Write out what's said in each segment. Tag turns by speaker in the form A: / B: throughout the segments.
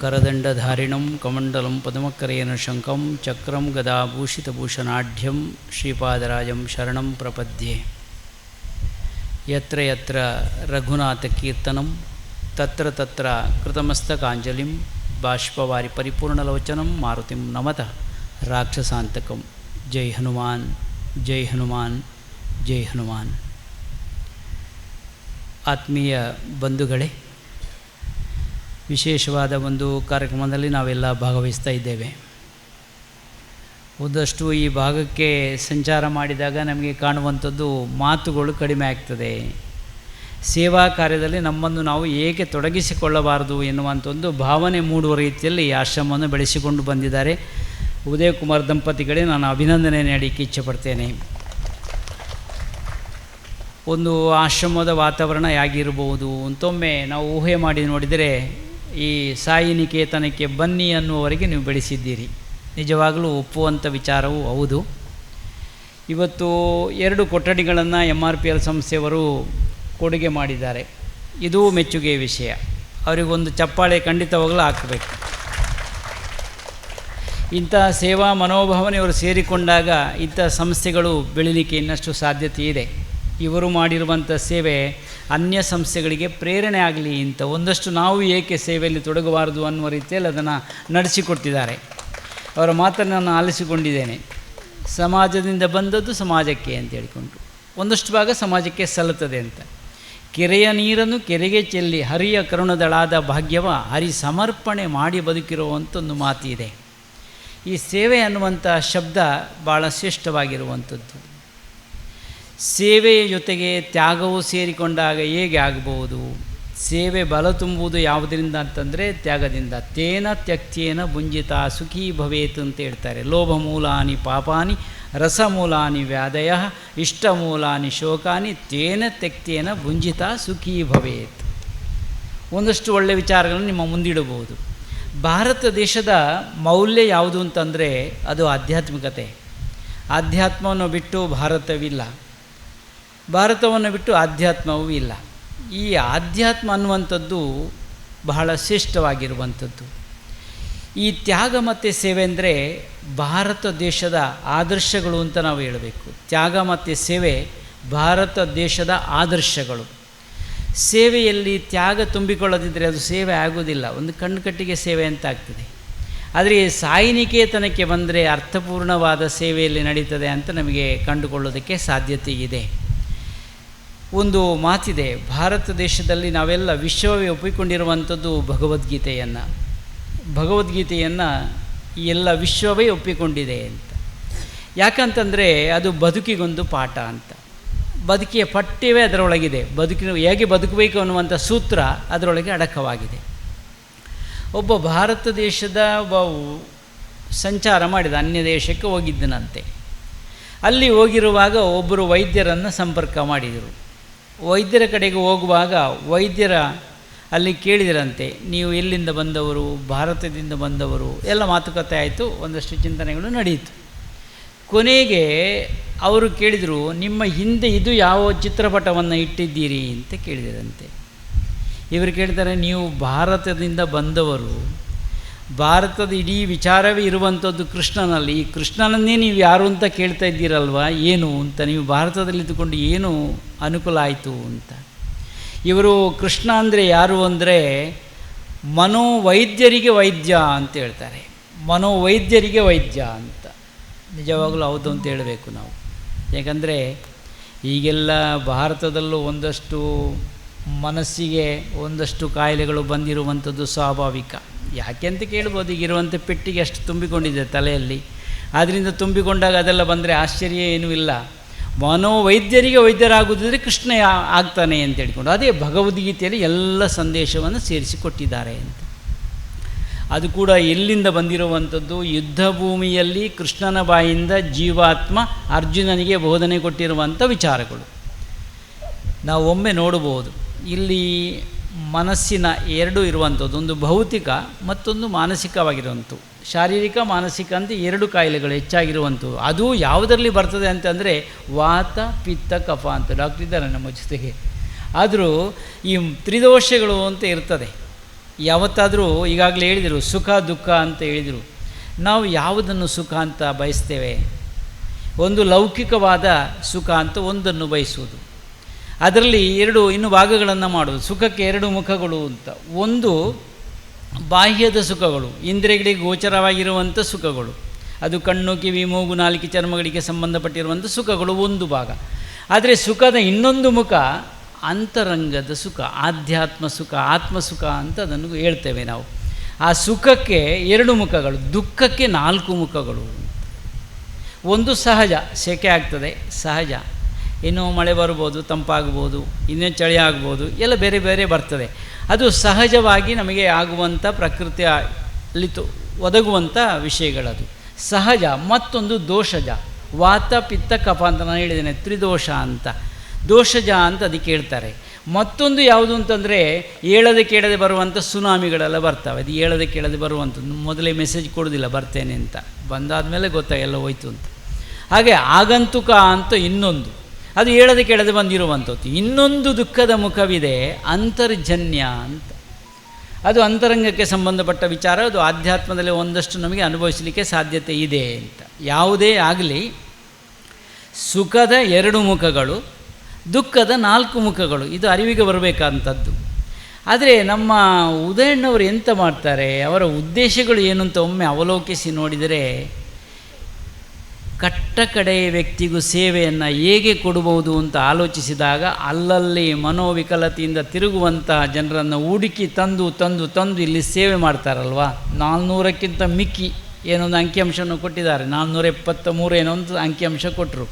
A: ಕರದಂಡಧಾರಿಣಂ ಕಮಂಡಲಂ ಪದ್ಮಕರೇನ ಶಂಕಂ ಚಕ್ರಂ ಗದಾಭೂಷಿತಭೂಷಣಾಢ್ಯಂ ಶ್ರೀಪಾದರಾಜಂ ಶರಣಂ ಪ್ರಪದ್ಯೆ ಯತ್ರ ಯತ್ರ ರಘುನಾಥಕೀರ್ತನಂ ತತ್ರ ತತ್ರ ಕೃತಮಸ್ತಕಾಂಜಲಿಂ ಬಾಷ್ಪವಾರಿ ಪರಿಪೂರ್ಣಲೋಚನಂ ಮಾರುತಿಂ ನಮತ ರಾಕ್ಷಸಾಂತಕಂ ಜೈ ಹನುಮಾನ್ ಜೈ ಹನುಮಾನ್ ಜೈ ಹನುಮಾನ್ ಆತ್ಮೀಯ ಬಂಧುಗಳೇ ವಿಶೇಷವಾದ ಒಂದು ಕಾರ್ಯಕ್ರಮದಲ್ಲಿ ನಾವೆಲ್ಲ ಭಾಗವಹಿಸ್ತಾ ಇದ್ದೇವೆ. ಒಂದಷ್ಟು ಈ ಭಾಗಕ್ಕೆ ಸಂಚಾರ ಮಾಡಿದಾಗ ನಮಗೆ ಕಾಣುವಂಥದ್ದು ಮಾತುಗಳು ಕಡಿಮೆ ಆಗ್ತದೆ. ಸೇವಾ ಕಾರ್ಯದಲ್ಲಿ ನಮ್ಮನ್ನು ನಾವು ಏಕೆ ತೊಡಗಿಸಿಕೊಳ್ಳಬಾರದು ಎನ್ನುವಂಥ ಒಂದು ಭಾವನೆ ಮೂಡುವ ರೀತಿಯಲ್ಲಿ ಆಶ್ರಮವನ್ನು ಬೆಳೆಸಿಕೊಂಡು ಬಂದಿದ್ದಾರೆ. ಉದಯಕುಮಾರ್ ದಂಪತಿಗಳೇ, ನಾನು ಅಭಿನಂದನೆ ನೀಡಲಿಕ್ಕೆ ಇಚ್ಛೆಪಡ್ತೇನೆ. ಒಂದು ಆಶ್ರಮದ ವಾತಾವರಣ ಹೇಗಿರಬಹುದು? ಅಂತೊಮ್ಮೆ ನಾವು ಊಹೆ ಮಾಡಿ ನೋಡಿದರೆ ಈ ಸಾಯಿ ನಿಕೇತನಕ್ಕೆ ಬನ್ನಿ ಅನ್ನುವವರಿಗೆ ನೀವು ಬೆಳೆಸಿದ್ದೀರಿ. ನಿಜವಾಗಲೂ ಒಪ್ಪುವಂಥ ವಿಚಾರವೂ ಹೌದು. ಇವತ್ತು ಎರಡು ಕೊಠಡಿಗಳನ್ನು ಎಂ ಆರ್ ಪಿ ಎಲ್ ಸಂಸ್ಥೆಯವರು ಕೊಡುಗೆ ಮಾಡಿದ್ದಾರೆ. ಇದೂ ಮೆಚ್ಚುಗೆ ವಿಷಯ. ಅವರಿಗೊಂದು ಚಪ್ಪಾಳೆ ಖಂಡಿತವಾಗಲೂ ಹಾಕಬೇಕು. ಇಂತಹ ಸೇವಾ ಮನೋಭಾವನೆಯವರು ಸೇರಿಕೊಂಡಾಗ ಇಂಥ ಸಂಸ್ಥೆಗಳು ಬೆಳೀಲಿಕ್ಕೆ ಇನ್ನಷ್ಟು ಸಾಧ್ಯತೆ ಇದೆ. ಇವರು ಮಾಡಿರುವಂಥ ಸೇವೆ ಅನ್ಯ ಸಂಸ್ಥೆಗಳಿಗೆ ಪ್ರೇರಣೆ ಆಗಲಿ ಅಂತ ಒಂದಷ್ಟು ನಾವು ಏಕೆ ಸೇವೆಯಲ್ಲಿ ತೊಡಗಬಾರದು ಅನ್ನುವ ರೀತಿಯಲ್ಲಿ ಅದನ್ನು ನಡೆಸಿಕೊಡ್ತಿದ್ದಾರೆ. ಅವರ ಮಾತನ್ನು ನಾನು ಆಲಿಸಿಕೊಂಡಿದ್ದೇನೆ. ಸಮಾಜದಿಂದ ಬಂದದ್ದು ಸಮಾಜಕ್ಕೆ ಅಂತ ಹೇಳಿಕೊಂಡು. ಒಂದಷ್ಟು ಭಾಗ ಸಮಾಜಕ್ಕೆ ಸಲ್ಲುತ್ತದೆ ಅಂತ. ಕೆರೆಯ ನೀರನ್ನು ಕೆರೆಗೆ ಚೆಲ್ಲಿ ಹರಿಯ ಕರುಣದಳಾದ ಭಾಗ್ಯವ ಹರಿ ಸಮರ್ಪಣೆ ಮಾಡಿ ಬದುಕಿರುವಂಥ ಒಂದು ಮಾತಿದೆ. ಈ ಸೇವೆ ಅನ್ನುವಂಥ ಶಬ್ದ ಭಾಳ ಶ್ರೇಷ್ಠವಾಗಿರುವಂಥದ್ದು ಸೇವೆಯ ಜೊತೆಗೆ ತ್ಯಾಗವು ಸೇರಿಕೊಂಡಾಗ ಹೇಗೆ ಆಗಬಹುದು ಸೇವೆ ಬಲ ತುಂಬುವುದು ಯಾವುದರಿಂದ ಅಂತಂದರೆ ತ್ಯಾಗದಿಂದ. ತೇನ ತ್ಯಕ್ತೇನ ಭುಂಜಿತ ಸುಖಿ ಭವೇತ್ ಅಂತ ಹೇಳ್ತಾರೆ. ಲೋಭ ಮೂಲಾನಿ ಪಾಪಾನಿ ರಸಮೂಲಾನಿ ಇಷ್ಟ ಮೂಲಾನಿ ಶೋಕಾನಿ, ತೇನ ತ್ಯಕ್ತೇನ ಭುಂಜಿತ ಸುಖಿ ಭವೇತ್. ಒಂದಷ್ಟು ಒಳ್ಳೆಯ ವಿಚಾರಗಳನ್ನು ನಿಮ್ಮ ಮುಂದಿಡಬಹುದು. ಭಾರತ ದೇಶದ ಮೌಲ್ಯ ಯಾವುದು ಅಂತಂದರೆ ಅದು ಆಧ್ಯಾತ್ಮಿಕತೆ. ಆಧ್ಯಾತ್ಮವನ್ನು ಬಿಟ್ಟು ಭಾರತವಿಲ್ಲ. ಭಾರತವನ್ನು ಬಿಟ್ಟು ಆಧ್ಯಾತ್ಮವೂ ಇಲ್ಲ. ಈ ಆಧ್ಯಾತ್ಮ ಅನ್ನುವಂಥದ್ದು ಬಹಳ ಶ್ರೇಷ್ಠವಾಗಿರುವಂಥದ್ದು. ಈ ತ್ಯಾಗ ಮತ್ತು ಸೇವೆ ಅಂದರೆ ಭಾರತ ದೇಶದ ಆದರ್ಶಗಳು ಅಂತ ನಾವು ಹೇಳಬೇಕು. ತ್ಯಾಗ ಮತ್ತು ಸೇವೆ ಭಾರತ ದೇಶದ ಆದರ್ಶಗಳು. ಸೇವೆಯಲ್ಲಿ ತ್ಯಾಗ ತುಂಬಿಕೊಳ್ಳದಿದ್ದರೆ ಅದು ಸೇವೆ ಆಗೋದಿಲ್ಲ ಒಂದು ಕಣ್ಣುಕಟ್ಟಿಗೆ ಸೇವೆ ಅಂತ ಆಗ್ತದೆ. ಆದರೆ ಸಾಯಿನಿಕೇತನಕ್ಕೆ ಬಂದರೆ ಅರ್ಥಪೂರ್ಣವಾದ ಸೇವೆಯಲ್ಲಿ ನಡೀತದೆ ಅಂತ ನಮಗೆ ಕಂಡುಕೊಳ್ಳೋದಕ್ಕೆ ಸಾಧ್ಯತೆ ಇದೆ. ಒಂದು ಮಾತಿದೆ. ಭಾರತ ದೇಶದಲ್ಲಿ ನಾವೆಲ್ಲ ವಿಶ್ವವೇ ಒಪ್ಪಿಕೊಂಡಿರುವಂಥದ್ದು ಭಗವದ್ಗೀತೆಯನ್ನು. ಭಗವದ್ಗೀತೆಯನ್ನು ಎಲ್ಲ ವಿಶ್ವವೇ ಒಪ್ಪಿಕೊಂಡಿದೆ ಅಂತ. ಯಾಕಂತಂದರೆ ಅದು ಬದುಕಿಗೊಂದು ಪಾಠ ಅಂತ. ಬದುಕಿಯ ಪಠ್ಯವೇ ಅದರೊಳಗಿದೆ. ಬದುಕಿನ ಹೇಗೆ ಬದುಕಬೇಕು ಅನ್ನುವಂಥ ಸೂತ್ರ ಅದರೊಳಗೆ ಅಡಕವಾಗಿದೆ. ಒಬ್ಬ ಭಾರತ ದೇಶದ ಒಬ್ಬ ಸಂಚಾರ ಮಾಡಿದ ಅನ್ಯ ದೇಶಕ್ಕೆ ಹೋಗಿದ್ದನಂತೆ. ಅಲ್ಲಿ ಹೋಗಿರುವಾಗ ಒಬ್ಬರು ವೈದ್ಯರನ್ನು ಸಂಪರ್ಕ ಮಾಡಿದರು. ವೈದ್ಯರ ಕಡೆಗೆ ಹೋಗುವಾಗ ವೈದ್ಯರ ಅಲ್ಲಿ ಕೇಳಿದರಂತೆ, ನೀವು ಎಲ್ಲಿಂದ ಬಂದವರು? ಭಾರತದಿಂದ ಬಂದವರು? ಎಲ್ಲ ಮಾತುಕತೆ ಆಯಿತು, ಒಂದಷ್ಟು ಚಿಂತನೆಗಳು ನಡೆಯಿತು. ಕೊನೆಗೆ ಅವರು ಕೇಳಿದರು, ನಿಮ್ಮ ಹಿಂದೆ ಇದು ಯಾವ ಚಿತ್ರಪಟವನ್ನು ಇಟ್ಟಿದ್ದೀರಿ? ಅಂತ ಕೇಳಿದರಂತೆ. ಇವರು ಕೇಳ್ತಾರೆ, ನೀವು ಭಾರತದಿಂದ ಬಂದವರು ಭಾರತದ ಇಡೀ ವಿಚಾರವೇ ಇರುವಂಥದ್ದು ಕೃಷ್ಣನಲ್ಲಿ. ಈ ಕೃಷ್ಣನನ್ನೇ ನೀವು ಯಾರು ಅಂತ ಕೇಳ್ತಾ ಇದ್ದೀರಲ್ವ? ಏನು ಅಂತ ನೀವು ಭಾರತದಲ್ಲಿ ಇದ್ದುಕೊಂಡು ಏನು ಅನುಕೂಲ ಆಯಿತು ಅಂತ? ಇವರು ಕೃಷ್ಣ ಅಂದರೆ ಯಾರು ಅಂದರೆ ಮನೋವೈದ್ಯರಿಗೆ ವೈದ್ಯ ಅಂತ ಹೇಳ್ತಾರೆ. ಮನೋವೈದ್ಯರಿಗೆ ವೈದ್ಯ ಅಂತ. ನಿಜವಾಗಲೂ ಹೌದು ಅಂತ ಹೇಳಬೇಕು ನಾವು. ಯಾಕಂದರೆ ಈಗೆಲ್ಲ ಭಾರತದಲ್ಲೂ ಒಂದಷ್ಟು ಮನಸ್ಸಿಗೆ ಒಂದಷ್ಟು ಕಾಯಿಲೆಗಳು ಬಂದಿರುವಂಥದ್ದು ಸ್ವಾಭಾವಿಕ. ಯಾಕೆ ಅಂತ ಕೇಳ್ಬೋದು. ಈಗಿರುವಂಥ ಪೆಟ್ಟಿಗೆ ಅಷ್ಟು ತುಂಬಿಕೊಂಡಿದೆ ತಲೆಯಲ್ಲಿ. ಆದ್ದರಿಂದ ತುಂಬಿಕೊಂಡಾಗ ಅದೆಲ್ಲ ಬಂದರೆ ಆಶ್ಚರ್ಯ ಏನೂ ಇಲ್ಲ. ಮನೋವೈದ್ಯರಿಗೆ ವೈದ್ಯರಾಗುವುದಿದ್ರೆ ಕೃಷ್ಣ ಆಗ್ತಾನೆ ಅಂತ ಹೇಳಿಕೊಂಡು ಅದೇ ಭಗವದ್ಗೀತೆಯಲ್ಲಿ ಎಲ್ಲ ಸಂದೇಶವನ್ನು ಸೇರಿಸಿಕೊಟ್ಟಿದ್ದಾರೆ ಅಂತ. ಅದು ಕೂಡ ಎಲ್ಲಿಂದ ಬಂದಿರುವಂಥದ್ದು? ಯುದ್ಧ ಭೂಮಿಯಲ್ಲಿ ಕೃಷ್ಣನ ಬಾಯಿಂದ ಜೀವಾತ್ಮ ಅರ್ಜುನನಿಗೆ ಬೋಧನೆ ಕೊಟ್ಟಿರುವಂಥ ವಿಚಾರಗಳು. ನಾವು ಒಮ್ಮೆ ನೋಡಬಹುದು. ಇಲ್ಲಿ ಮನಸ್ಸಿನ ಎರಡು ಇರುವಂಥದ್ದು, ಒಂದು ಭೌತಿಕ ಮತ್ತೊಂದು ಮಾನಸಿಕವಾಗಿರುವಂಥದ್ದು. ಶಾರೀರಿಕ, ಮಾನಸಿಕ ಅಂತ ಎರಡು ಕಾಯಿಲೆಗಳು ಹೆಚ್ಚಾಗಿರುವಂಥವು ಅದು ಯಾವುದರಲ್ಲಿ ಬರ್ತದೆ ಅಂತಂದರೆ ವಾತ, ಪಿತ್ತ, ಕಫ ಅಂತ ಡಾಕ್ಟರ್ ಇದ್ದಾರೆ ನಮ್ಮ ಜೊತೆಗೆ. ಆದರೂ ಈ ತ್ರಿದೋಷಗಳು ಅಂತ ಇರ್ತದೆ. ಯಾವತ್ತಾದರೂ ಈಗಾಗಲೇ ಹೇಳಿದರು, ಸುಖ, ದುಃಖ ಅಂತ ಹೇಳಿದರು. ನಾವು ಯಾವುದನ್ನು ಸುಖ ಅಂತ ಬಯಸ್ತೇವೆ? ಒಂದು ಲೌಕಿಕವಾದ ಸುಖ ಅಂತ ಒಂದನ್ನು ಬಯಸುವುದು. ಅದರಲ್ಲಿ ಎರಡು ಇನ್ನು ಭಾಗಗಳನ್ನು ಮಾಡೋದು. ಸುಖಕ್ಕೆ ಎರಡು ಮುಖಗಳು ಅಂತ. ಒಂದು ಬಾಹ್ಯದ ಸುಖಗಳು, ಇಂದ್ರಿಯಗಳಿಗೆ ಗೋಚರವಾಗಿರುವಂಥ ಸುಖಗಳು. ಅದು ಕಣ್ಣು, ಕಿವಿ, ಮೂಗು, ನಾಲ್ಕು ಚರ್ಮಗಳಿಗೆ ಸಂಬಂಧಪಟ್ಟಿರುವಂಥ ಸುಖಗಳು ಒಂದು ಭಾಗ. ಆದರೆ ಸುಖದ ಇನ್ನೊಂದು ಮುಖ ಅಂತರಂಗದ ಸುಖ, ಆಧ್ಯಾತ್ಮ ಸುಖ ಆತ್ಮ ಸುಖ ಅಂತ ಅದನ್ನು ಹೇಳ್ತೇವೆ ನಾವು. ಆ ಸುಖಕ್ಕೆ ಎರಡು ಮುಖಗಳು, ದುಃಖಕ್ಕೆ ನಾಲ್ಕು ಮುಖಗಳು. ಒಂದು ಸಹಜ ಸೆಕೆ ಆಗ್ತದೆ, ಸಹಜ. ಇನ್ನು ಮಳೆ ಬರ್ಬೋದು, ತಂಪಾಗ್ಬೋದು, ಇನ್ನೂ ಚಳಿ ಆಗ್ಬೋದು, ಎಲ್ಲ ಬೇರೆ ಬೇರೆ ಬರ್ತದೆ. ಅದು ಸಹಜವಾಗಿ ನಮಗೆ ಆಗುವಂಥ ಪ್ರಕೃತಿಯಲ್ಲಿ ಒದಗುವಂಥ ವಿಷಯಗಳದು. ಸಹಜ, ಮತ್ತೊಂದು ದೋಷಜ. ವಾತ, ಪಿತ್ತ, ಕಫ ಅಂತ ನಾನು ಹೇಳಿದ್ದೇನೆ, ತ್ರಿದೋಷ ಅಂತ. ದೋಷಜ ಅಂತ ಅದಕ್ಕೆ ಹೇಳ್ತಾರೆ ಮತ್ತೊಂದು ಯಾವುದು ಅಂತಂದರೆ ಹೇಳದೆ ಕೇಳದೆ ಬರುವಂಥ ಸುನಾಮಿಗಳೆಲ್ಲ ಬರ್ತವೆ. ಅದು ಹೇಳದೆ ಕೇಳದೆ ಬರುವಂಥದ್ದು. ಮೊದಲೇ ಮೆಸೇಜ್ ಕೊಡೋದಿಲ್ಲ, ಬರ್ತೇನೆ ಅಂತ. ಬಂದಾದ ಮೇಲೆ ಎಲ್ಲ ಹೋಯ್ತು ಅಂತ. ಹಾಗೆ ಆಗಂತುಕ ಅಂತ ಇನ್ನೊಂದು. ಅದು ಹೇಳದೆ ಕೇಳದೆ ಬಂದಿರುವಂಥದ್ದು. ಇನ್ನೊಂದು ದುಃಖದ ಮುಖವಿದೆ ಅಂತರ್ಜನ್ಯ ಅಂತ. ಅದು ಅಂತರಂಗಕ್ಕೆ ಸಂಬಂಧಪಟ್ಟ ವಿಚಾರ, ಅದು ಆಧ್ಯಾತ್ಮದಲ್ಲಿ ಒಂದಷ್ಟು ನಮಗೆ ಅನುಭವಿಸಲಿಕ್ಕೆ ಸಾಧ್ಯತೆ ಇದೆ ಅಂತ. ಯಾವುದೇ ಆಗಲಿ, ಸುಖದ ಎರಡು ಮುಖಗಳು, ದುಃಖದ ನಾಲ್ಕು ಮುಖಗಳು, ಇದು ಅರಿವಿಗೆ ಬರಬೇಕಾದಂಥದ್ದು. ಆದರೆ ನಮ್ಮ ಉದಯಣ್ಣವರು ಎಂತ ಮಾಡ್ತಾರೆ, ಅವರ ಉದ್ದೇಶಗಳು ಏನು ಅಂತ ಒಮ್ಮೆ ಅವಲೋಕಿಸಿ ನೋಡಿದರೆ ಕಟ್ಟ ಕಡೆಯ ವ್ಯಕ್ತಿಗೂ ಸೇವೆಯನ್ನು ಹೇಗೆ ಕೊಡಬಹುದು ಅಂತ ಆಲೋಚಿಸಿದಾಗ ಅಲ್ಲಲ್ಲಿ ಮನೋವಿಕಲತೆಯಿಂದ ತಿರುಗುವಂತಹ ಜನರನ್ನು ಹುಡುಕಿ ತಂದು ತಂದು ತಂದು ಇಲ್ಲಿ ಸೇವೆ ಮಾಡ್ತಾರಲ್ವಾ? ನಾಲ್ನೂರಕ್ಕಿಂತ ಮಿಕ್ಕಿ ಏನೊಂದು ಅಂಕಿಅಂಶವನ್ನು ಕೊಟ್ಟಿದ್ದಾರೆ. ನಾನ್ನೂರ ಎಪ್ಪತ್ತ ಮೂರು ಏನೋ ಒಂದು ಅಂಕಿಅಂಶ ಕೊಟ್ಟರು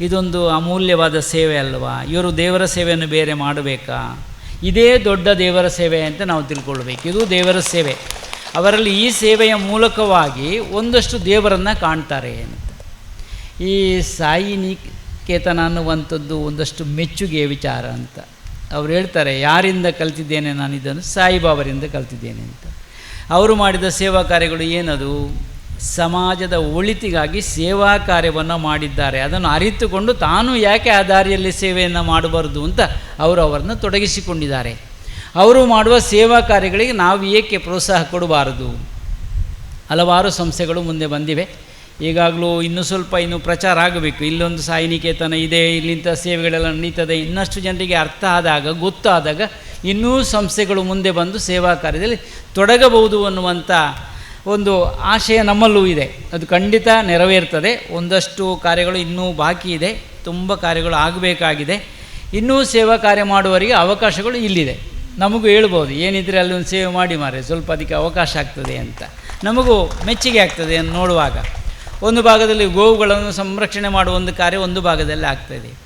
A: ಇದೊಂದು ಅಮೂಲ್ಯವಾದ ಸೇವೆ ಅಲ್ವಾ? ಇವರು ದೇವರ ಸೇವೆಯನ್ನು ಬೇರೆ ಮಾಡಬೇಕಾ? ಇದೇ ದೊಡ್ಡ ದೇವರ ಸೇವೆ ಅಂತ ನಾವು ತಿಳ್ಕೊಳ್ಬೇಕು. ಇದು ದೇವರ ಸೇವೆ. ಅವರಲ್ಲಿ ಈ ಸೇವೆಯ ಮೂಲಕವಾಗಿ ಒಂದಷ್ಟು ದೇವರನ್ನು ಕಾಣ್ತಾರೆ ಅಂತ ಈ ಸಾಯಿ ನಿಕೇತನ ಅನ್ನುವಂಥದ್ದು ಒಂದಷ್ಟು ಮೆಚ್ಚುಗೆಯ ವಿಚಾರ ಅಂತ. ಅವ್ರು ಹೇಳ್ತಾರೆ, ಯಾರಿಂದ ಕಲ್ತಿದ್ದೇನೆ ನಾನು ಇದನ್ನು? ಸಾಯಿಬಾಬರಿಂದ ಕಲ್ತಿದ್ದೇನೆ ಅಂತ. ಅವರು ಮಾಡಿದ ಸೇವಾ ಕಾರ್ಯಗಳು ಏನದು? ಸಮಾಜದ ಒಳಿತಿಗಾಗಿ ಸೇವಾ ಕಾರ್ಯವನ್ನು ಮಾಡಿದ್ದಾರೆ. ಅದನ್ನು ಅರಿತುಕೊಂಡು ತಾನು ಯಾಕೆ ಆ ದಾರಿಯಲ್ಲಿ ಸೇವೆಯನ್ನು ಮಾಡಬಾರ್ದು ಅಂತ ಅವರು ಅವರನ್ನು ತೊಡಗಿಸಿಕೊಂಡಿದ್ದಾರೆ. ಅವರು ಮಾಡುವ ಸೇವಾ ಕಾರ್ಯಗಳಿಗೆ ನಾವು ಏಕೆ ಪ್ರೋತ್ಸಾಹ ಕೊಡಬಾರದು? ಹಲವಾರು ಸಂಸ್ಥೆಗಳು ಮುಂದೆ ಬಂದಿವೆ. ಈಗಾಗಲೂ ಇನ್ನೂ ಸ್ವಲ್ಪ ಇನ್ನೂ ಪ್ರಚಾರ ಆಗಬೇಕು. ಇಲ್ಲೊಂದು ಸಾಯಿ ನಿಕೇತನ ಇದೆ ಇಲ್ಲಿಂಥ ಸೇವೆಗಳೆಲ್ಲ ನಡೀತದೆ, ಇನ್ನಷ್ಟು ಜನರಿಗೆ ಅರ್ಥ ಆದಾಗ, ಗೊತ್ತಾದಾಗ ಇನ್ನೂ ಸಂಸ್ಥೆಗಳು ಮುಂದೆ ಬಂದು ಸೇವಾ ಕಾರ್ಯದಲ್ಲಿ ತೊಡಗಬಹುದು ಅನ್ನುವಂಥ ಒಂದು ಆಶಯ ನಮ್ಮಲ್ಲೂ ಇದೆ. ಅದು ಖಂಡಿತ ನೆರವೇರ್ತದೆ. ಒಂದಷ್ಟು ಕಾರ್ಯಗಳು ಇನ್ನೂ ಬಾಕಿ ಇದೆ. ತುಂಬ ಕಾರ್ಯಗಳು ಆಗಬೇಕಾಗಿದೆ. ಇನ್ನೂ ಸೇವಾ ಕಾರ್ಯ ಮಾಡುವವರಿಗೆ ಅವಕಾಶಗಳು ಇಲ್ಲಿದೆ. ನಮಗೂ ಹೇಳ್ಬೋದು, ಏನಿದ್ರೆ ಅಲ್ಲಿ ಒಂದು ಸೇವೆ ಮಾಡಿ ಮಾರೆ ಸ್ವಲ್ಪ ಅದಕ್ಕೆ ಅವಕಾಶ ಆಗ್ತದೆ ಅಂತ. ನಮಗೂ ಮೆಚ್ಚುಗೆ ಆಗ್ತದೆ ನೋಡುವಾಗ. ಒಂದು ಭಾಗದಲ್ಲಿ ಗೋವುಗಳನ್ನು ಸಂರಕ್ಷಣೆ ಮಾಡುವ ಒಂದು ಕಾರ್ಯ ಒಂದು ಭಾಗದಲ್ಲಿ ಆಗ್ತಾಯಿದೆ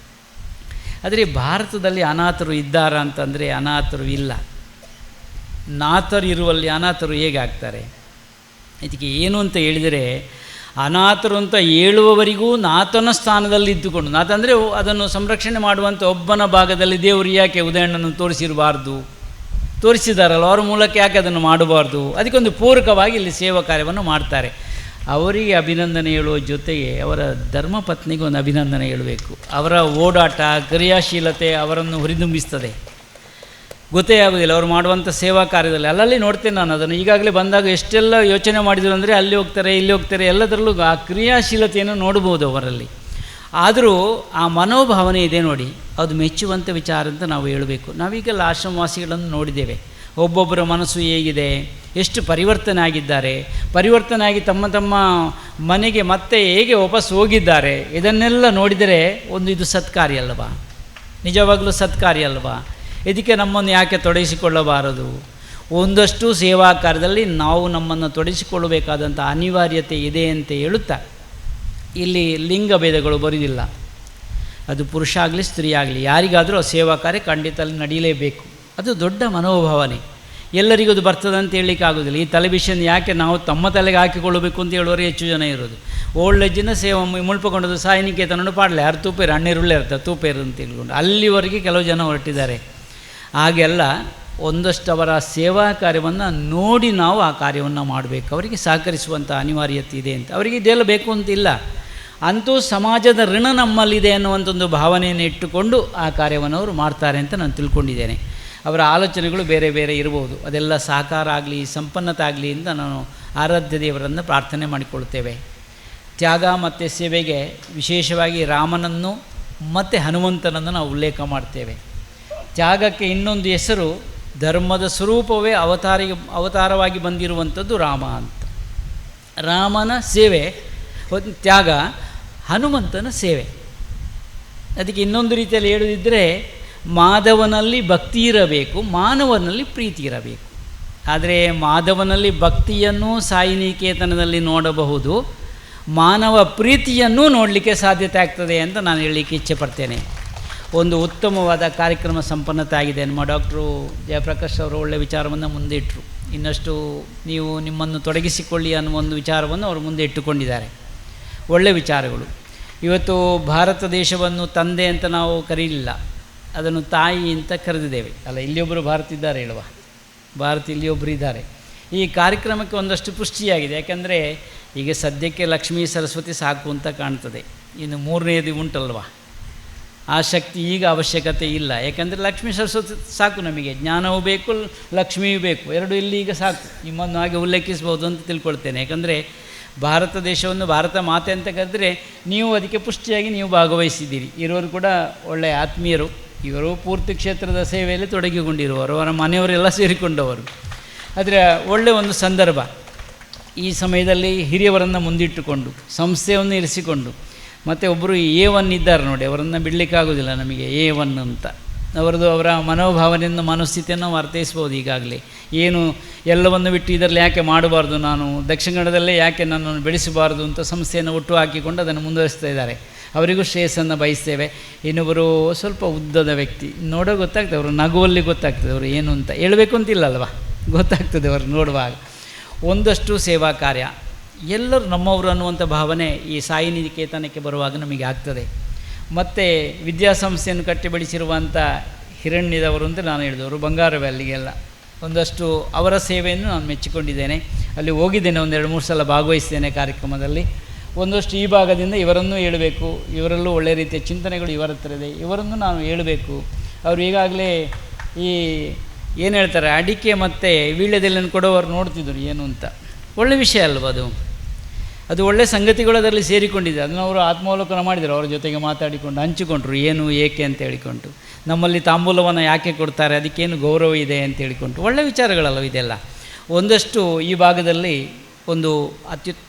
A: ಆದರೆ ಭಾರತದಲ್ಲಿ ಅನಾಥರು ಇದ್ದಾರಾ ಅಂತಂದರೆ ಅನಾಥರು ಇಲ್ಲ. ನಾಥರು ಇರುವಲ್ಲಿ ಅನಾಥರು ಹೇಗೆ ಆಗ್ತಾರೆ? ಇದಕ್ಕೆ ಏನು ಅಂತ ಹೇಳಿದರೆ, ಅನಾಥರು ಅಂತ ಹೇಳುವವರಿಗೂ ನಾಥನ ಸ್ಥಾನದಲ್ಲಿ ಇದ್ದುಕೊಂಡು, ನಾಥ ಅಂದರೆ ಅದನ್ನು ಸಂರಕ್ಷಣೆ ಮಾಡುವಂಥ ಒಬ್ಬನ ಭಾಗದಲ್ಲಿ ದೇವರು ಯಾಕೆ ಉದಾಹರಣೆಯನ್ನು ತೋರಿಸಿರಬಾರ್ದು? ತೋರಿಸಿದಾರಲ್ಲ, ಅವರ ಮೂಲಕ ಯಾಕೆ ಅದನ್ನು ಮಾಡಬಾರ್ದು? ಅದಕ್ಕೊಂದು ಪೂರಕವಾಗಿ ಇಲ್ಲಿ ಸೇವಾ ಕಾರ್ಯವನ್ನು ಮಾಡ್ತಾರೆ. ಅವರಿಗೆ ಅಭಿನಂದನೆ ಹೇಳುವ ಜೊತೆಗೆ ಅವರ ಧರ್ಮಪತ್ನಿಗೆ ಒಂದು ಅಭಿನಂದನೆ ಹೇಳಬೇಕು. ಅವರ ಓಡಾಟ, ಕ್ರಿಯಾಶೀಲತೆ ಅವರನ್ನು ಹುರಿದುಂಬಿಸ್ತದೆ. ಗೊತ್ತೇ ಆಗೋದಿಲ್ಲ, ಅವರು ಮಾಡುವಂಥ ಸೇವಾ ಕಾರ್ಯದಲ್ಲಿ. ಅಲ್ಲಲ್ಲಿ ನೋಡ್ತೇನೆ ನಾನು ಅದನ್ನು. ಈಗಾಗಲೇ ಬಂದಾಗ ಎಷ್ಟೆಲ್ಲ ಯೋಚನೆ ಮಾಡಿದರು ಅಂದರೆ ಅಲ್ಲಿ ಹೋಗ್ತಾರೆ, ಇಲ್ಲಿ ಹೋಗ್ತಾರೆ, ಎಲ್ಲದರಲ್ಲೂ ಆ ಕ್ರಿಯಾಶೀಲತೆಯನ್ನು ನೋಡ್ಬೋದು ಅವರಲ್ಲಿ. ಆದರೂ ಆ ಮನೋಭಾವನೆ ಇದೆ ನೋಡಿ, ಅದು ಮೆಚ್ಚುವಂಥ ವಿಚಾರ ಅಂತ ನಾವು ಹೇಳಬೇಕು. ನಾವೀಗೆಲ್ಲ ಆಶ್ರಮವಾಸಿಗಳನ್ನು ನೋಡಿದ್ದೇವೆ. ಒಬ್ಬೊಬ್ಬರ ಮನಸ್ಸು ಹೇಗಿದೆ, ಎಷ್ಟು ಪರಿವರ್ತನೆ ಆಗಿದ್ದಾರೆ ಪರಿವರ್ತನೆ ಆಗಿ ತಮ್ಮ ತಮ್ಮ ಮನೆಗೆ ಮತ್ತೆ ಹೇಗೆ ವಾಪಸ್ ಹೋಗಿದ್ದಾರೆ, ಇದನ್ನೆಲ್ಲ ನೋಡಿದರೆ ಒಂದು ಇದು ಸತ್ಕಾರ್ಯ ಅಲ್ವಾ? ನಿಜವಾಗಲೂ ಸತ್ಕಾರ್ಯ ಅಲ್ವಾ? ಇದಕ್ಕೆ ನಮ್ಮನ್ನು ಯಾಕೆ ತೊಡಗಿಸಿಕೊಳ್ಳಬಾರದು? ಒಂದಷ್ಟು ಸೇವಾ ಕಾರ್ಯದಲ್ಲಿ ನಾವು ನಮ್ಮನ್ನು ತೊಡಗಿಸಿಕೊಳ್ಳಬೇಕಾದಂಥ ಅನಿವಾರ್ಯತೆ ಇದೆ ಅಂತ ಹೇಳುತ್ತಾ, ಇಲ್ಲಿ ಲಿಂಗ ಭೇದಗಳು ಬರುವುದಿಲ್ಲ. ಅದು ಪುರುಷ ಆಗಲಿ ಸ್ತ್ರೀ ಆಗಲಿ ಯಾರಿಗಾದರೂ ಸೇವಾ ಕಾರ್ಯ ಖಂಡಿತ ನಡೀಲೇಬೇಕು. ಅದು ದೊಡ್ಡ ಮನೋಭಾವನೆ. ಎಲ್ಲರಿಗೂ ಅದು ಬರ್ತದೆ ಅಂತ ಹೇಳಲಿಕ್ಕೆ ಆಗೋದಿಲ್ಲ ಈ ತಲೆಬಿಷನ್ ಯಾಕೆ ನಾವು ತಮ್ಮ ತಲೆಗೆ ಹಾಕಿಕೊಳ್ಳಬೇಕು ಅಂತ ಹೇಳುವವರು ಹೆಚ್ಚು ಜನ ಇರೋದು. ಓಲ್ಡ್ ಏಜಿನ ಸೇವಾ ಮುಳ್ಪಕೊಂಡದ್ದು ಸಾಯಿನಿಕೇತನನ್ನು ಪಾಡಲೆ. ಯಾರು ತೂಪೇರು ಹಣ್ಣಿರುಳ್ಳೆ ಇರ್ತಾರೆ ತೂಪೇರು ಅಂತ ಹೇಳ್ಕೊಂಡು ಅಲ್ಲಿವರೆಗೆ ಕೆಲವು ಜನ ಹೊರಟಿದ್ದಾರೆ. ಹಾಗೆಲ್ಲ ಒಂದಷ್ಟು ಅವರ ಸೇವಾ ಕಾರ್ಯವನ್ನು ನೋಡಿ ನಾವು ಆ ಕಾರ್ಯವನ್ನು ಮಾಡಬೇಕು. ಅವರಿಗೆ ಸಹಕರಿಸುವಂಥ ಅನಿವಾರ್ಯತೆ ಇದೆ ಅಂತ. ಅವರಿಗೆ ಇದೆಲ್ಲ ಬೇಕು ಅಂತಿಲ್ಲ ಅಂತೂ ಸಮಾಜದ ಋಣ ನಮ್ಮಲ್ಲಿದೆ ಅನ್ನುವಂಥದ್ದು ಭಾವನೆಯನ್ನು ಇಟ್ಟುಕೊಂಡು ಆ ಕಾರ್ಯವನ್ನು ಅವರು ಮಾಡ್ತಾರೆ ಅಂತ ನಾನು ತಿಳ್ಕೊಂಡಿದ್ದೇನೆ. ಅವರ ಆಲೋಚನೆಗಳು ಬೇರೆ ಬೇರೆ ಇರಬಹುದು. ಅದೆಲ್ಲ ಸಹಕಾರ ಆಗಲಿ, ಸಂಪನ್ನತೆ ಆಗಲಿ ಅಂತ ನಾನು ಆರಾಧ್ಯ ದೇವರನ್ನು ಪ್ರಾರ್ಥನೆ ಮಾಡಿಕೊಳ್ಳುತ್ತೇವೆ. ತ್ಯಾಗ ಮತ್ತು ಸೇವೆಗೆ ವಿಶೇಷವಾಗಿ ರಾಮನನ್ನು ಮತ್ತು ಹನುಮಂತನನ್ನು ನಾವು ಉಲ್ಲೇಖ ಮಾಡ್ತೇವೆ. ತ್ಯಾಗಕ್ಕೆ ಇನ್ನೊಂದು ಹೆಸರು ಧರ್ಮದ ಸ್ವರೂಪವೇ ಅವತಾರಿಗೆ, ಅವತಾರವಾಗಿ ಬಂದಿರುವಂಥದ್ದು ರಾಮ ಅಂತ. ರಾಮನ ಸೇವೆ ತ್ಯಾಗ, ಹನುಮಂತನ ಸೇವೆ. ಅದಕ್ಕೆ ಇನ್ನೊಂದು ರೀತಿಯಲ್ಲಿ ಹೇಳುವುದಿದ್ದರೆ ಮಾಧವನಲ್ಲಿ ಭಕ್ತಿ ಇರಬೇಕು, ಮಾನವನಲ್ಲಿ ಪ್ರೀತಿ ಇರಬೇಕು. ಆದರೆ ಮಾಧವನಲ್ಲಿ ಭಕ್ತಿಯನ್ನು ಸಾಯಿನಿಕೇತನದಲ್ಲಿ ನೋಡಬಹುದು, ಮಾನವ ಪ್ರೀತಿಯನ್ನು ನೋಡಲಿಕ್ಕೆ ಸಾಧ್ಯತೆ ಆಗ್ತದೆ ಅಂತ ನಾನು ಹೇಳಲಿಕ್ಕೆ ಇಚ್ಛೆ ಪಡ್ತೇನೆ. ಒಂದು ಉತ್ತಮವಾದ ಕಾರ್ಯಕ್ರಮ ಸಂಪನ್ನತೆ ಆಗಿದೆ ನಮ್ಮ ಡಾಕ್ಟ್ರು ಜಯಪ್ರಕಾಶ್ ಅವರು ಒಳ್ಳೆಯ ವಿಚಾರವನ್ನು ಮುಂದೆ ಇಟ್ಟರು ಇನ್ನಷ್ಟು ನೀವು ನಿಮ್ಮನ್ನು ತೊಡಗಿಸಿಕೊಳ್ಳಿ ಅನ್ನುವ ಒಂದು ವಿಚಾರವನ್ನು ಅವರು ಮುಂದೆ ಇಟ್ಟುಕೊಂಡಿದ್ದಾರೆ. ಒಳ್ಳೆಯ ವಿಚಾರಗಳು. ಇವತ್ತು ಭಾರತ ದೇಶವನ್ನು ತಂದೆ ಅಂತ ನಾವು ಕರೀಲಿಲ್ಲ. ಅದನ್ನು ತಾಯಿ ಅಂತ ಕರೆದಿದ್ದೇವೆ. ಅಲ್ಲ ಇಲ್ಲಿಯೊಬ್ಬರು ಭಾರತ ಇದ್ದಾರೆ ಹೇಳುವ. ಭಾರತ ಇಲ್ಲಿಯೊಬ್ಬರು ಇದ್ದಾರೆ. ಈ ಕಾರ್ಯಕ್ರಮಕ್ಕೆ ಒಂದಷ್ಟು ಪುಷ್ಟಿಯಾಗಿದೆ. ಯಾಕಂದರೆ ಈಗ ಸದ್ಯಕ್ಕೆ ಲಕ್ಷ್ಮೀ ಸರಸ್ವತಿ ಸಾಕು ಅಂತ ಕಾಣ್ತದೆ. ಇನ್ನು ಮೂರನೇದು ಉಂಟಲ್ವ? ಆ ಶಕ್ತಿ ಈಗ ಅವಶ್ಯಕತೆ ಇಲ್ಲ. ಯಾಕಂದರೆ ಲಕ್ಷ್ಮೀ ಸರಸ್ವತಿ ಸಾಕು ನಮಗೆ. ಜ್ಞಾನವೂ ಬೇಕು ಲಕ್ಷ್ಮಿಯೂ ಬೇಕು. ಎರಡು ಇಲ್ಲಿ ಈಗ ಸಾಕು. ನಿಮ್ಮನ್ನು ಹಾಗೆ ಉಲ್ಲೇಖಿಸ್ಬೋದು ಅಂತ ತಿಳ್ಕೊಳ್ತೇನೆ. ಯಾಕಂದರೆ ಭಾರತ ದೇಶವನ್ನು ಭಾರತ ಮಾತೆ ಅಂತ ಕರೆದರೆ ನೀವು ಅದಕ್ಕೆ ಪುಷ್ಟಿಯಾಗಿ ನೀವು ಭಾಗವಹಿಸಿದ್ದೀರಿ. ಇರೋರು ಕೂಡ ಒಳ್ಳೆಯ ಆತ್ಮೀಯರು. ಇವರು ಪೂರ್ತಿ ಕ್ಷೇತ್ರದ ಸೇವೆಯಲ್ಲಿ ತೊಡಗಿಕೊಂಡಿರುವರು, ಅವರ ಮನೆಯವರೆಲ್ಲ ಸೇರಿಕೊಂಡವರು. ಆದರೆ ಒಳ್ಳೆಯ ಒಂದು ಸಂದರ್ಭ. ಈ ಸಮಯದಲ್ಲಿ ಹಿರಿಯವರನ್ನು ಮುಂದಿಟ್ಟುಕೊಂಡು, ಸಂಸ್ಥೆಯನ್ನು ಇರಿಸಿಕೊಂಡು, ಮತ್ತು ಒಬ್ಬರು ಎ ಒನ್ ಇದ್ದಾರೆ ನೋಡಿ, ಅವರನ್ನು ಬಿಡಲಿಕ್ಕಾಗೋದಿಲ್ಲ ನಮಗೆ, ಎ ಒನ್ ಅಂತ. ಅವರದು ಅವರ ಮನೋಭಾವನೆಯನ್ನು, ಮನಸ್ಥಿತಿಯನ್ನು ನಾವು ಅರ್ಥೈಸ್ಬೋದು ಈಗಾಗಲೇ. ಏನು ಎಲ್ಲವನ್ನು ಬಿಟ್ಟು ಇದರಲ್ಲಿ ಯಾಕೆ ಮಾಡಬಾರ್ದು ನಾನು, ದಕ್ಷಿಣ ಕನ್ನಡದಲ್ಲೇ ಯಾಕೆ ನನ್ನನ್ನು ಬೆಳೆಸಬಾರ್ದು ಅಂತ ಸಂಸ್ಥೆಯನ್ನು ಒಟ್ಟು ಹಾಕಿಕೊಂಡು ಅದನ್ನು ಮುಂದುವರಿಸ್ತಾ ಇದ್ದಾರೆ. ಅವರಿಗೂ ಶ್ರೇಯಸ್ಸನ್ನು ಬಯಸ್ತೇವೆ. ಇನ್ನೊಬ್ಬರು ಸ್ವಲ್ಪ ಉದ್ದದ ವ್ಯಕ್ತಿ. ನೋಡೋ ಗೊತ್ತಾಗ್ತದೆ, ಅವರು ನಗುವಲ್ಲಿ ಗೊತ್ತಾಗ್ತದೆ, ಅವರು ಏನು ಅಂತ. ಹೇಳಬೇಕು ಅಂತಿಲ್ಲ ಅಲ್ವಾ ಗೊತ್ತಾಗ್ತದೆ ಅವರು ನೋಡುವಾಗ. ಒಂದಷ್ಟು ಸೇವಾ ಕಾರ್ಯ. ಎಲ್ಲರೂ ನಮ್ಮವರು ಅನ್ನುವಂಥ ಭಾವನೆ ಈ ಸಾಯಿ ನಿಕೇತನಕ್ಕೆ ಬರುವಾಗ ನಮಗೆ ಆಗ್ತದೆ. ಮತ್ತು ವಿದ್ಯಾಸಂಸ್ಥೆಯನ್ನು ಕಟ್ಟಿ ಬೆಳೆಸಿರುವಂಥ ಹಿರಣ್ಯದವರು ಅಂತ ನಾನು ಹೇಳಿದವರು ಬಂಗಾರವೇ ಅಲ್ಲಿಗೆಲ್ಲ ಒಂದಷ್ಟು ಅವರ ಸೇವೆಯನ್ನು ನಾನು ಮೆಚ್ಚಿಕೊಂಡಿದ್ದೇನೆ. ಅಲ್ಲಿ ಹೋಗಿದ್ದೇನೆ, ಒಂದೆರಡು ಮೂರು ಸಲ ಭಾಗವಹಿಸಿದ್ದೇನೆ ಕಾರ್ಯಕ್ರಮದಲ್ಲಿ. ಒಂದಷ್ಟು ಈ ಭಾಗದಿಂದ ಇವರನ್ನು ಹೇಳಬೇಕು. ಇವರಲ್ಲೂ ಒಳ್ಳೆಯ ರೀತಿಯ ಚಿಂತನೆಗಳು ಇವರ ಹತ್ರ ಇದೆ. ಇವರನ್ನು ನಾನು ಹೇಳಬೇಕು. ಅವರು ಈಗಾಗಲೇ ಈ ಏನು ಹೇಳ್ತಾರೆ, ಅಡಿಕೆ ಮತ್ತು ವೀಳ್ಯದೆಲೆಯನ್ನು ಕೊಡೋವರು ನೋಡ್ತಿದ್ರು ಏನು ಅಂತ. ಒಳ್ಳೆ ವಿಷಯ ಅಲ್ವ ಅದು? ಅದು ಒಳ್ಳೆಯ ಸಂಗತಿಗಳು ಅದರಲ್ಲಿ ಸೇರಿಕೊಂಡಿದೆ. ಅದನ್ನು ಅವರು ಆತ್ಮಾವಲೋಕನ ಮಾಡಿದರು. ಅವ್ರ ಜೊತೆಗೆ ಮಾತಾಡಿಕೊಂಡು, ಹಂಚಿಕೊಂಡ್ರು ಏನು, ಏಕೆ ಅಂತ ಹೇಳಿಕೊಂಡು. ನಮ್ಮಲ್ಲಿ ತಾಂಬೂಲವನ್ನು ಯಾಕೆ ಕೊಡ್ತಾರೆ, ಅದಕ್ಕೇನು ಗೌರವ ಇದೆ ಅಂತ ಹೇಳಿಕೊಂಡು. ಒಳ್ಳೆ ವಿಚಾರಗಳಲ್ಲ ಇದೆಲ್ಲ? ಒಂದಷ್ಟು ಈ ಭಾಗದಲ್ಲಿ ಒಂದು ಅತ್ಯುತ್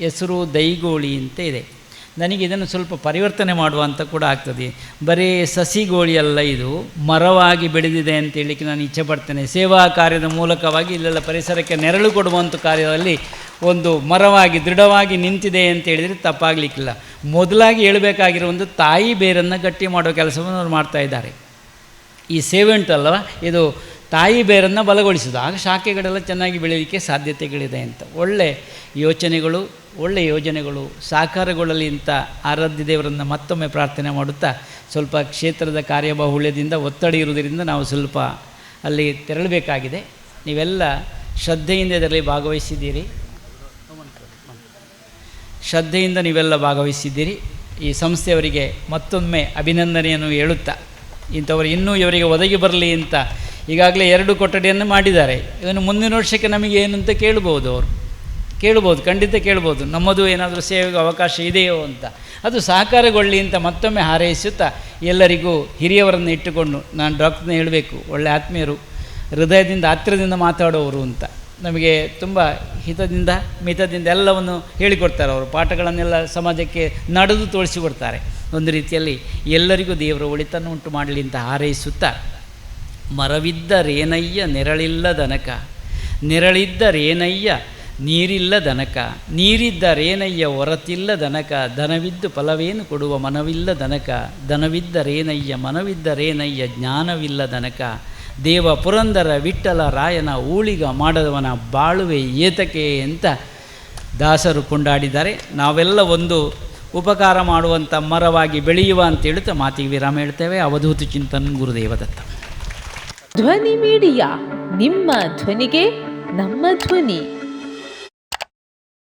A: ಹೆಸರು ದೈಗೋಳಿ ಅಂತ ಇದೆ. ನನಗೆ ಇದನ್ನು ಸ್ವಲ್ಪ ಪರಿವರ್ತನೆ ಮಾಡುವಂಥ ಕೂಡ ಆಗ್ತದೆ. ಬರೀ ಸಸಿಗೋಳಿ ಅಲ್ಲ ಇದು, ಮರವಾಗಿ ಬೆಳೆದಿದೆ ಅಂತ ಹೇಳಲಿಕ್ಕೆ ನಾನು ಇಚ್ಛೆ ಪಡ್ತೇನೆ. ಸೇವಾ ಕಾರ್ಯದ ಮೂಲಕವಾಗಿ ಇಲ್ಲೆಲ್ಲ ಪರಿಸರಕ್ಕೆ ನೆರಳು ಕೊಡುವಂಥ ಕಾರ್ಯದಲ್ಲಿ ಒಂದು ಮರವಾಗಿ ದೃಢವಾಗಿ ನಿಂತಿದೆ ಅಂತ ಹೇಳಿದರೆ ತಪ್ಪಾಗಲಿಕ್ಕಿಲ್ಲ. ಮೊದಲಾಗಿ ಹೇಳಬೇಕಾಗಿರೋ ಒಂದು ತಾಯಿ ಬೇರನ್ನು ಗಟ್ಟಿ ಮಾಡೋ ಕೆಲಸವನ್ನು ಅವ್ರು ಮಾಡ್ತಾ ಇದ್ದಾರೆ. ಈ ಸೇವೆ ಉಂಟಲ್ವ ಇದು ತಾಯಿ ಬೇರನ್ನು ಬಲಗೊಳಿಸೋದು ಆಗ ಶಾಖೆಗಳೆಲ್ಲ ಚೆನ್ನಾಗಿ ಬೆಳೆಯಲಿಕ್ಕೆ ಸಾಧ್ಯತೆಗಳಿದೆ ಅಂತ. ಒಳ್ಳೆ ಯೋಚನೆಗಳು ಒಳ್ಳೆಯ ಯೋಜನೆಗಳು, ಸಾಕಾರಗೊಳ್ಳಲಿ ಅಂತ ಆರಾಧ್ಯ ದೇವರನ್ನು ಮತ್ತೊಮ್ಮೆ ಪ್ರಾರ್ಥನೆ ಮಾಡುತ್ತಾ, ಸ್ವಲ್ಪ ಕ್ಷೇತ್ರದ ಕಾರ್ಯಬಾಹುಳ್ಯದಿಂದ ಒತ್ತಡ ಇರುವುದರಿಂದ ನಾವು ಸ್ವಲ್ಪ ಅಲ್ಲಿ ತೆರಳಬೇಕಾಗಿದೆ. ನೀವೆಲ್ಲ ಶ್ರದ್ಧೆಯಿಂದ ಇದರಲ್ಲಿ ಭಾಗವಹಿಸಿದ್ದೀರಿ. ಶ್ರದ್ಧೆಯಿಂದ ನೀವೆಲ್ಲ ಭಾಗವಹಿಸಿದ್ದೀರಿ. ಈ ಸಂಸ್ಥೆಯವರಿಗೆ ಮತ್ತೊಮ್ಮೆ ಅಭಿನಂದನೆಯನ್ನು ಹೇಳುತ್ತಾ, ಇಂಥವರು ಇನ್ನೂ ಇವರಿಗೆ ಒದಗಿ ಬರಲಿ ಅಂತ ಈಗಾಗಲೇ ಎರಡು ಕೊಠಡಿಯನ್ನು ಮಾಡಿದ್ದಾರೆ. ಇದನ್ನು ಮುಂದಿನ ವರ್ಷಕ್ಕೆ ನಮಗೆ ಏನು ಅಂತ ಕೇಳ್ಬೋದು ಅವರು. ಕೇಳ್ಬೋದು, ಖಂಡಿತ ಕೇಳ್ಬೋದು. ನಮ್ಮದು ಏನಾದರೂ ಸೇವೆಗೆ ಅವಕಾಶ ಇದೆಯೋ ಅಂತ. ಅದು ಸಹಕಾರಗೊಳ್ಳಿ ಅಂತ ಮತ್ತೊಮ್ಮೆ ಹಾರೈಸುತ್ತಾ ಎಲ್ಲರಿಗೂ ಹಿರಿಯವರನ್ನು ಇಟ್ಟುಕೊಂಡು ನಾನು ಡಾಕ್ಟ್ರನ್ನ ಹೇಳಬೇಕು, ಒಳ್ಳೆ ಆತ್ಮೀಯರು, ಹೃದಯದಿಂದ, ಹತ್ತಿರದಿಂದ ಮಾತಾಡೋರು ಅಂತ. ನಮಗೆ ತುಂಬ ಹಿತದಿಂದ, ಮಿತದಿಂದ ಎಲ್ಲವನ್ನು ಹೇಳಿಕೊಡ್ತಾರೆ ಅವರು. ಪಾಠಗಳನ್ನೆಲ್ಲ ಸಮಾಜಕ್ಕೆ ನಡೆದು ತೋರಿಸಿಕೊಡ್ತಾರೆ. ಒಂದು ರೀತಿಯಲ್ಲಿ ಎಲ್ಲರಿಗೂ ದೇವರ ಒಳಿತನ್ನು ಉಂಟು ಮಾಡಲಿ ಅಂತ ಹಾರೈಸುತ್ತಾ, ಮರವಿದ್ದರೇನಯ್ಯ ನೆರಳಿಲ್ಲದನಕ ನೆರಳಿದ್ದರೇನಯ್ಯ ನೀರಿಲ್ಲದನಕ ನೀರಿದ್ದರೇನಯ್ಯ ಹೊರತಿಲ್ಲದನಕ ದನವಿದ್ದು ಫಲವೇನು ಕೊಡುವ ಮನವಿಲ್ಲ ದನಕ. ದನವಿದ್ದರೇನಯ್ಯ ಮನವಿದ್ದರೇನಯ್ಯ ಜ್ಞಾನವಿಲ್ಲದನಕ ದೇವ ಪುರಂದರ ವಿಠಲ ರಾಯನ ಊಳಿಗ ಮಾಡದವನ ಬಾಳುವೆ ಏತಕೆ ಅಂತ ದಾಸರು ಕೊಂಡಾಡಿದ್ದಾರೆ. ನಾವೆಲ್ಲ ಒಂದು ಉಪಕಾರ ಮಾಡುವಂಥ ಮರವಾಗಿ ಬೆಳೆಯುವ ಅಂತ ಹೇಳುತ್ತಾ ಮಾತಿಗೆ ವಿರಾಮ ಹೇಳ್ತೇವೆ. ಅವಧೂತ ಚಿಂತನ್ ಗುರುದೇವದತ್ತ.
B: ಧ್ವನಿ ಮೀಡಿಯಾ. ನಿಮ್ಮ ಧ್ವನಿಗೆ ನಮ್ಮ ಧ್ವನಿ.